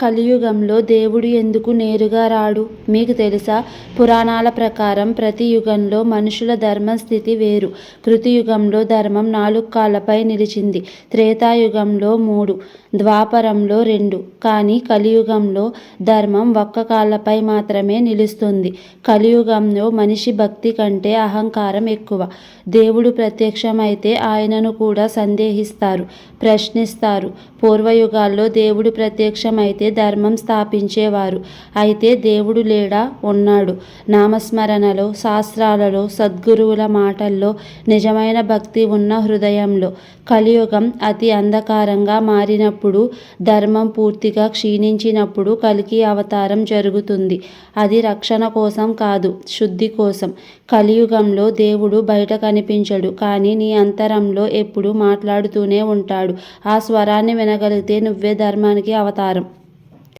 కలియుగంలో దేవుడు ఎందుకు నేరుగా రాడు? మీకు తెలుసా? పురాణాల ప్రకారం ప్రతి యుగంలో మనుషుల ధర్మస్థితి వేరు. కృతియుగంలో ధర్మం నాలుగు కాళ్ళపై నిలిచింది. త్రేతాయుగంలో మూడు, ద్వాపరంలో రెండు. కానీ కలియుగంలో ధర్మం ఒక్క కాళ్ళపై మాత్రమే నిలుస్తుంది. కలియుగంలో మనిషి భక్తి కంటే అహంకారం ఎక్కువ. దేవుడు ప్రత్యక్షమైతే ఆయనను కూడా సందేహిస్తారు, ప్రశ్నిస్తారు. పూర్వయుగాల్లో దేవుడు ప్రత్యక్షమైతే ధర్మం స్థాపించేవారు. అయితే దేవుడు లేడా? ఉన్నాడు. నామస్మరణలో, శాస్త్రాలలో, సద్గురువుల మాటల్లో, నిజమైన భక్తి ఉన్న హృదయంలో. కలియుగం అతి అంధకారంగా మారినప్పుడు, ధర్మం పూర్తిగా క్షీణించినప్పుడు కలికి అవతారం జరుగుతుంది. అది రక్షణ కోసం కాదు, శుద్ధి కోసం. కలియుగంలో దేవుడు బయట కనిపించడు. కానీ నీ అంతరంలో ఎప్పుడు మాట్లాడుతూనే ఉంటాడు. ఆ స్వరాన్ని వినగలిగితే నువ్వే ధర్మానికి అవతారం.